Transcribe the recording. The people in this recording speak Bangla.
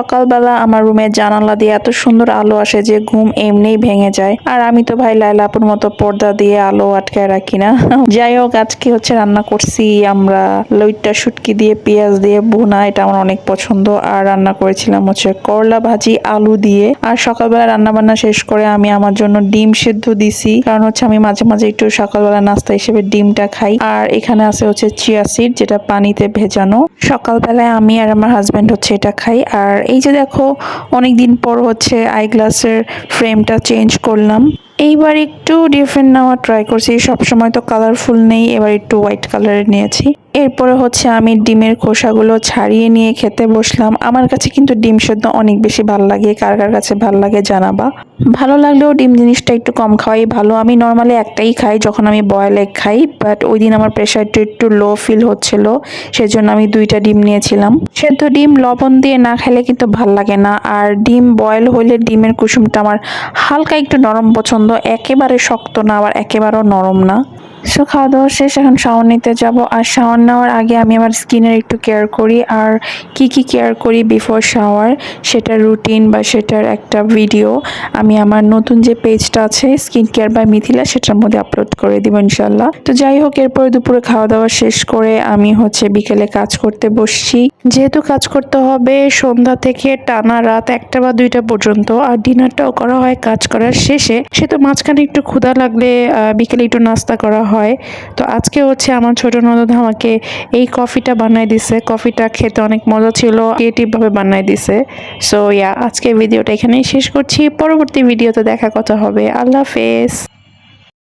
সকালবেলা আমার রুমের জানালা দিয়ে এত সুন্দর আলো আসে যে ঘুম এমনিই ভেঙে যায়। আর আমি তো ভাই লাইলা আপুর মতো পর্দা দিয়ে আলো আটকায় রাখি না। যাই হোক, আজকে হচ্ছে রান্না করছি আমরা লইট্টা শুটকি দিয়ে, পেঁয়াজ দিয়ে, ভুনা, এটা আমার অনেক পছন্দ। আর রান্না করেছিলাম হচ্ছে করলা ভাজি, আলু দিয়ে। আর সকালবেলা রান্না বান্না শেষ করে আমি আমার জন্য ডিম সেদ্ধ দিছি। কারণ হচ্ছে আমি মাঝে মাঝে একটু সকালবেলা নাস্তা হিসেবে ডিমটা খাই। আর এখানে আছে হচ্ছে চিয়া সিড, যেটা পানিতে ভেজানো। সকালবেলায় আমি আর আমার হাজব্যান্ড হচ্ছে এটা খাই। আর এই যে দেখো অনেক দিন পর হচ্ছে আই গ্লাসের ফ্রেমটা চেঞ্জ করলাম। এইবার একটু ডিফারেন্ট নেওয়ার ট্রাই করছি। সবসময় তো কালারফুল নেই, এবার একটু হোয়াইট কালারের নিয়েছি। এরপরে হচ্ছে আমি ডিমের খোসাগুলো ছাড়িয়ে নিয়ে খেতে বসলাম। আমার কাছে কিন্তু ডিম সেদ্ধ অনেক বেশি ভালো লাগে। কার কার কাছে ভালো লাগে জানাবা। ভালো লাগলেও ডিম জিনিসটা একটু কম খাওয়াই ভালো। আমি নর্মালি একটাই খাই যখন আমি বয়েল এগ খাই বাট ওই দিন আমার প্রেশারটা একটু লো ফিল হচ্ছিল। সেজন্য আমি দুইটা ডিম নিয়েছিলাম। সেদ্ধ ডিম লবণ দিয়ে না খেলে কিন্তু ভালো লাগে না। আর ডিম বয়েল হলে ডিমের কুসুমটা আমার হালকা একটু নরম পছন্দ একেবারে শক্ত না আবার একেবারেও নরম না। সো খাওয়া দাওয়া শেষ, এখন শাওয়ার নিতে যাব। আর শাওয়ার নেওয়ার আগে আমি আমার স্কিনের একটু কেয়ার করি। আর কি কি কেয়ার করি বিফোর শাওয়ার সেটার রুটিন বা সেটার একটা ভিডিও আমি আমার নতুন যে পেজটা আছে স্কিন কেয়ার বাই মিথিলা, সেটার মধ্যে আপলোড করে দিব ইনশাল্লাহ তো যাই হোক, এরপর দুপুরে খাওয়া দাওয়া শেষ করে আমি হচ্ছে বিকেলে কাজ করতে বসছি। যেহেতু কাজ করতে হবে, সন্ধ্যা থেকে টানা রাত একটা বা দুইটা পর্যন্ত। আর ডিনারটাও করা হয় কাজ করার শেষে। সে তো মাঝখানে একটু ক্ষুধা লাগলে বিকেলে একটু নাস্তা করা হয়। তো আজকে হচ্ছে আমার ছোট নদ আমাকে এই কফিটা বানাই দিছে। কফিটা খেতে অনেক মজা ছিল ক্রিয়েটিভভাবে বানাই দিছে। সো ইয়া আজকে ভিডিওটা এখানেই শেষ করছি। পরবর্তী ভিডিওতে দেখা কথা হবে। আল্লাহ হাফেজ।